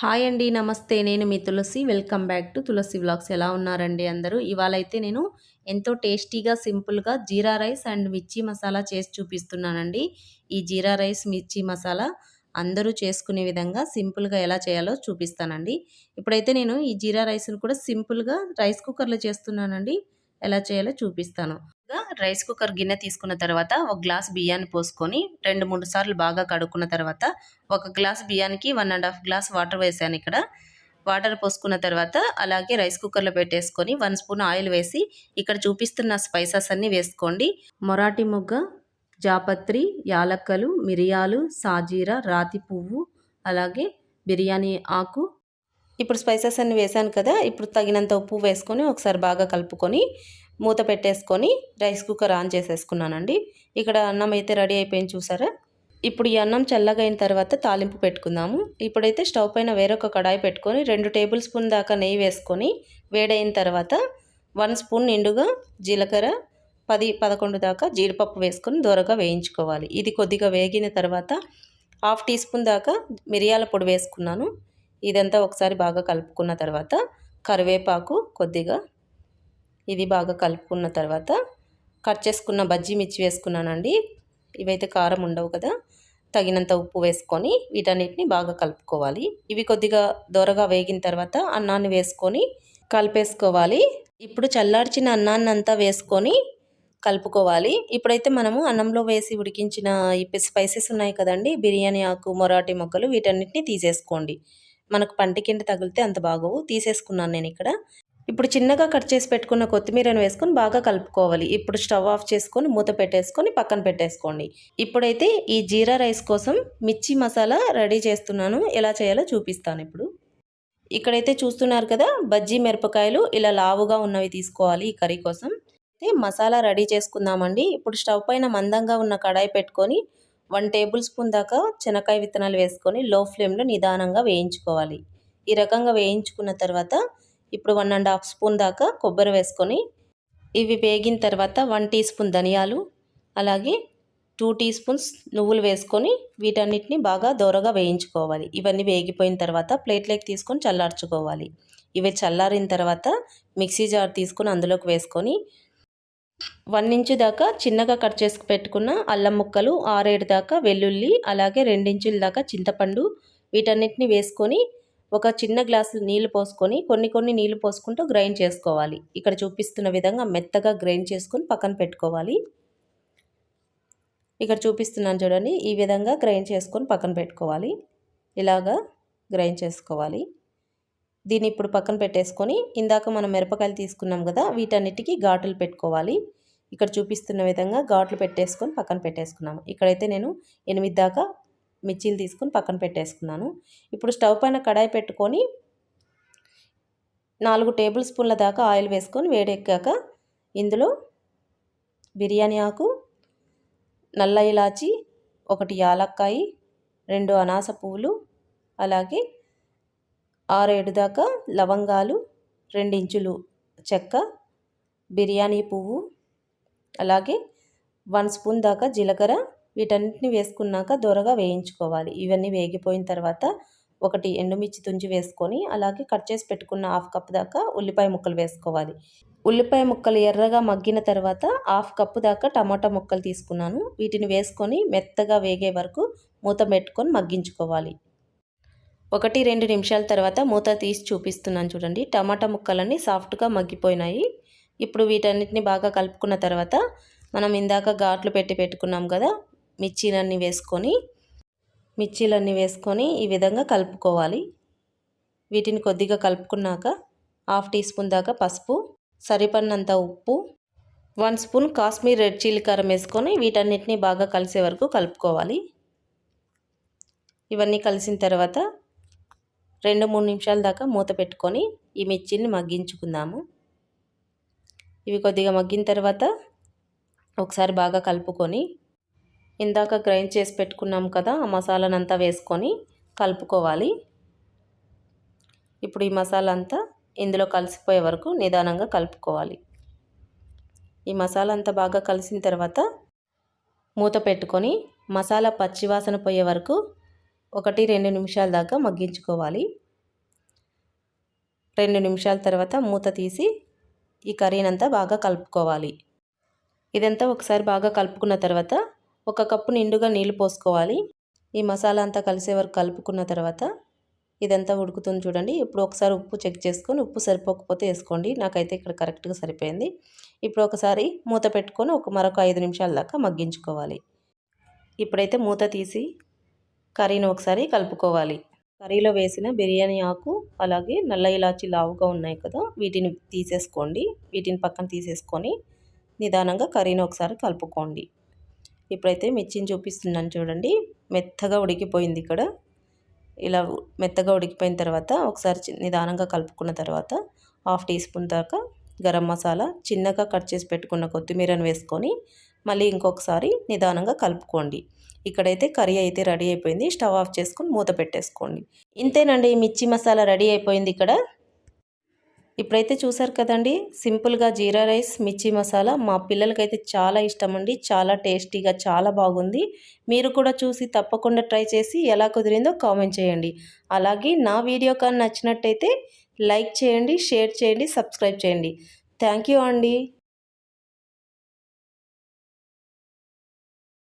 Hi అండి నమస్తే. నేను మీ Tulasi. Welcome back to Tulasi vlogs. ఎలా ఉన్నారండి అందరూ? ఇవాళ అయితే నేను ఎంతో టేస్టీగా సింపుల్గా జీరా రైస్ అండ్ మిర్చి మసాలా చేసి చూపిస్తున్నానండి. ఈ జీరా రైస్ మిర్చి మసాలా అందరూ చేసుకునే విధంగా సింపుల్గా ఎలా చేయాలో చూపిస్తానండి. ఇప్పుడైతే నేను ఈ జీరా రైస్ను కూడా సింపుల్గా రైస్ కుక్కర్లో చేస్తున్నానండి. ఎలా చేయాలో చూపిస్తాను. రైస్ కుక్కర్ గిన్నె తీసుకున్న తర్వాత ఒక గ్లాస్ బియ్యాన్ని పోసుకొని రెండు మూడు సార్లు బాగా కడుక్కున్న తర్వాత ఒక గ్లాస్ బియ్యానికి one and half glass water వేసాను ఇక్కడ. వాటర్ పోసుకున్న తర్వాత అలాగే రైస్ కుక్కర్లో పెట్టేసుకొని వన్ స్పూన్ ఆయిల్ వేసి ఇక్కడ చూపిస్తున్న స్పైసెస్ అన్నీ వేసుకోండి. మొరాటి మొగ్గ జాపత్రి యాలక్కలు మిరియాలు సాజీర రాతి పువ్వు అలాగే బిర్యానీ ఆకు. ఇప్పుడు స్పైసెస్ అన్ని వేసాను కదా ఇప్పుడు తగినంత ఉప్పు వేసుకొని ఒకసారి బాగా కలుపుకొని మూత పెట్టేసుకొని రైస్ కుక్కర్ ఆన్ చేసేసుకున్నానండి. ఇక్కడ అన్నం అయితే రెడీ అయిపోయింది చూసారా? ఇప్పుడు ఈ అన్నం చల్లగా అయిన తర్వాత తాలింపు పెట్టుకుందాము. ఇప్పుడైతే స్టవ్ పైన వేరొక కడాయి పెట్టుకొని రెండు టేబుల్ స్పూన్ దాకా నెయ్యి వేసుకొని వేడైన తర్వాత వన్ స్పూన్ నిండుగా జీలకర్ర పది పదకొండు దాకా జీడిపప్పు వేసుకొని దూరగా వేయించుకోవాలి. ఇది కొద్దిగా వేగిన తర్వాత హాఫ్ టీ స్పూన్ దాకా మిరియాల పొడి వేసుకున్నాను. ఇదంతా ఒకసారి బాగా కలుపుకున్న తర్వాత కరివేపాకు కొద్దిగా ఇది బాగా కలుపుకున్న తర్వాత కట్ చేసుకున్న బజ్జీ మిర్చి వేసుకున్నానండి. ఇవైతే కారం ఉండవు కదా. తగినంత ఉప్పు వేసుకొని వీటన్నిటిని బాగా కలుపుకోవాలి. ఇవి కొద్దిగా దొరగా వేగిన తర్వాత అన్నాన్ని వేసుకొని కలిపేసుకోవాలి. ఇప్పుడు చల్లార్చిన అన్నాన్ని అంతా వేసుకొని కలుపుకోవాలి. ఇప్పుడైతే మనము అన్నంలో వేసి ఉడికించిన ఈ స్పైసెస్ ఉన్నాయి కదండి. బిర్యానీ ఆకు మొరాటి మొక్కలు వీటన్నిటిని తీసేసుకోండి. మనకు పంటి కింద తగిలితే అంత బాగోవు. తీసేసుకున్నాను నేను ఇక్కడ. ఇప్పుడు చిన్నగా కట్ చేసి పెట్టుకున్న కొత్తిమీరను వేసుకొని బాగా కలుపుకోవాలి. ఇప్పుడు స్టవ్ ఆఫ్ చేసుకొని మూత పెట్టేసుకొని పక్కన పెట్టేసుకోండి. ఇప్పుడైతే ఈ జీరా రైస్ కోసం మిర్చి మసాలా రెడీ చేస్తున్నాను. ఎలా చేయాలో చూపిస్తాను ఇప్పుడు. ఇక్కడైతే చూస్తున్నారు కదా బజ్జీ మిరపకాయలు ఇలా లావుగా ఉన్నవి తీసుకోవాలి ఈ కర్రీ కోసం. అయితే మసాలా రెడీ చేసుకుందామండి. ఇప్పుడు స్టవ్ పైన మందంగా ఉన్న కడాయి పెట్టుకొని వన్ టేబుల్ స్పూన్ దాకా చెనక్కాయ విత్తనాలు వేసుకొని లో ఫ్లేమ్లో నిదానంగా వేయించుకోవాలి. ఈ రకంగా వేయించుకున్న తర్వాత ఇప్పుడు వన్ అండ్ హాఫ్ స్పూన్ దాకా కొబ్బరి వేసుకొని ఇవి వేగిన తర్వాత వన్ టీ స్పూన్ ధనియాలు అలాగే టూ టీ స్పూన్స్ నువ్వులు వేసుకొని వీటన్నిటిని బాగా దోరగా వేయించుకోవాలి. ఇవన్నీ వేగిపోయిన తర్వాత ప్లేట్లోకి తీసుకొని చల్లార్చుకోవాలి. ఇవి చల్లారిన తర్వాత మిక్సీ జార్ తీసుకొని అందులోకి వేసుకొని వన్ ఇంచు దాకా చిన్నగా కట్ చేసి పెట్టుకున్న అల్లం ముక్కలు ఆరేడు దాకా వెల్లుల్లి అలాగే రెండించుల దాకా చింతపండు వీటన్నిటిని వేసుకొని ఒక చిన్న గ్లాసు నీళ్ళు పోసుకొని కొన్ని కొన్ని నీళ్ళు పోసుకుంటూ గ్రైండ్ చేసుకోవాలి. ఇక్కడ చూపిస్తున్న విధంగా మెత్తగా గ్రైండ్ చేసుకొని పక్కన పెట్టుకోవాలి. ఇక్కడ చూపిస్తున్నాను చూడండి ఈ విధంగా గ్రైండ్ చేసుకొని పక్కన పెట్టుకోవాలి. ఇలాగా గ్రైండ్ చేసుకోవాలి. దీన్ని ఇప్పుడు పక్కన పెట్టేసుకొని ఇందాక మనం మిరపకాయలు తీసుకున్నాం కదా వీటన్నిటికీ ఘాటులు పెట్టుకోవాలి. ఇక్కడ చూపిస్తున్న విధంగా ఘాట్లు పెట్టేసుకొని పక్కన పెట్టేసుకున్నాము. ఇక్కడైతే నేను ఎనిమిది దాకా మిర్చీలు తీసుకొని పక్కన పెట్టేసుకున్నాను. ఇప్పుడు స్టవ్ పైన కడాయి పెట్టుకొని నాలుగు టేబుల్ స్పూన్ల దాకా ఆయిల్ వేసుకొని వేడెక్కాక ఇందులో బిర్యానీ ఆకు నల్ల ఇలాచి ఒకటి యాలక్కాయి రెండు అనాస పువ్వులు అలాగే ఆరేడు దాకా లవంగాలు రెండించులు చెక్క బిర్యానీ పువ్వు అలాగే వన్ స్పూన్ దాకా జీలకర్ర వీటన్నిటిని వేసుకున్నాక దొరగా వేయించుకోవాలి. ఇవన్నీ వేగిపోయిన తర్వాత ఒకటి ఎండుమిర్చి తుంచి వేసుకొని అలాగే కట్ చేసి పెట్టుకున్న హాఫ్ కప్ దాకా ఉల్లిపాయ ముక్కలు వేసుకోవాలి. ఉల్లిపాయ ముక్కలు ఎర్రగా మగ్గిన తర్వాత హాఫ్ కప్పు దాకా టమాటా ముక్కలు తీసుకున్నాను. వీటిని వేసుకొని మెత్తగా వేగే వరకు మూత పెట్టుకొని మగ్గించుకోవాలి. ఒకటి రెండు నిమిషాల తర్వాత మూత తీసి చూపిస్తున్నాను చూడండి. టమాటా ముక్కలన్నీ సాఫ్ట్గా మగ్గిపోయినాయి. ఇప్పుడు వీటన్నిటిని బాగా కలుపుకున్న తర్వాత మనం ఇందాక ఘాట్లు పెట్టి పెట్టుకున్నాం కదా మిర్చీలన్నీ వేసుకొని మిర్చీలన్నీ వేసుకొని ఈ విధంగా కలుపుకోవాలి. వీటిని కొద్దిగా కలుపుకున్నాక హాఫ్ టీ స్పూన్ దాకా పసుపు సరిపడినంత ఉప్పు one spoon Kashmir red chilli కారం వేసుకొని వీటన్నిటిని బాగా కలిసే వరకు కలుపుకోవాలి. ఇవన్నీ కలిసిన తర్వాత రెండు మూడు నిమిషాల దాకా మూత పెట్టుకొని ఈ మిర్చిని మగ్గించుకుందాము. ఇవి కొద్దిగా మగ్గిన తర్వాత ఒకసారి బాగా కలుపుకొని ఇందాక గ్రైండ్ చేసి పెట్టుకున్నాం కదా ఆ మసాలానంతా వేసుకొని కలుపుకోవాలి. ఇప్పుడు ఈ మసాలా అంతా ఇందులో కలిసిపోయే వరకు నిదానంగా కలుపుకోవాలి. ఈ మసాలా అంతా బాగా కలిసిన తర్వాత మూత పెట్టుకొని మసాలా పచ్చివాసన పోయే వరకు ఒకటి రెండు నిమిషాల దాకా మగ్గించుకోవాలి. రెండు నిమిషాల తర్వాత మూత తీసి ఈ కర్రీనంతా బాగా కలుపుకోవాలి. ఇదంతా ఒకసారి బాగా కలుపుకున్న తర్వాత ఒక కప్పు నిండుగా నీళ్ళు పోసుకోవాలి. ఈ మసాలా అంతా కలిసే వరకు కలుపుకున్న తర్వాత ఇదంతా ఉడుకుతుంది చూడండి. ఇప్పుడు ఒకసారి ఉప్పు చెక్ చేసుకొని ఉప్పు సరిపోకపోతే వేసుకోండి. నాకైతే ఇక్కడ కరెక్ట్గా సరిపోయింది. ఇప్పుడు ఒకసారి మూత పెట్టుకొని ఒక మరొక ఐదు నిమిషాల దాకా మగ్గించుకోవాలి. ఇప్పుడైతే మూత తీసి కర్రీని ఒకసారి కలుపుకోవాలి. కర్రీలో వేసిన బిర్యానీ ఆకు అలాగే నల్ల ఇలాచి లావుగా ఉన్నాయి కదా వీటిని తీసేసుకోండి. వీటిని పక్కన తీసేసుకొని నిదానంగా కర్రీని ఒకసారి కలుపుకోండి. ఇప్పుడైతే మిర్చిని చూపిస్తున్నాను చూడండి. మెత్తగా ఉడికిపోయింది ఇక్కడ. ఇలా మెత్తగా ఉడికిపోయిన తర్వాత ఒకసారి నిదానంగా కలుపుకున్న తర్వాత హాఫ్ టీ స్పూన్ దాకా గరం మసాలా చిన్నగా కట్ చేసి పెట్టుకున్న కొత్తిమీరను వేసుకొని మళ్ళీ ఇంకొకసారి నిదానంగా కలుపుకోండి. ఇక్కడైతే కర్రీ అయితే రెడీ అయిపోయింది. స్టవ్ ఆఫ్ చేసుకొని మూత పెట్టేసుకోండి. ఇంతేనండి మిర్చి మసాలా రెడీ అయిపోయింది ఇక్కడ. ఇప్పుడైతే చూసారు కదండి సింపుల్గా జీరా రైస్ మిర్చి మసాలా. మా పిల్లలకైతే చాలా ఇష్టం అండి చాలా టేస్టీగా చాలా బాగుంది. మీరు కూడా చూసి తప్పకుండా ట్రై చేసి ఎలా కుదిరిందో కామెంట్ చేయండి. అలాగే నా వీడియో కానీ నచ్చినట్టయితే లైక్ చేయండి షేర్ చేయండి సబ్స్క్రైబ్ చేయండి. థ్యాంక్ యూ అండి.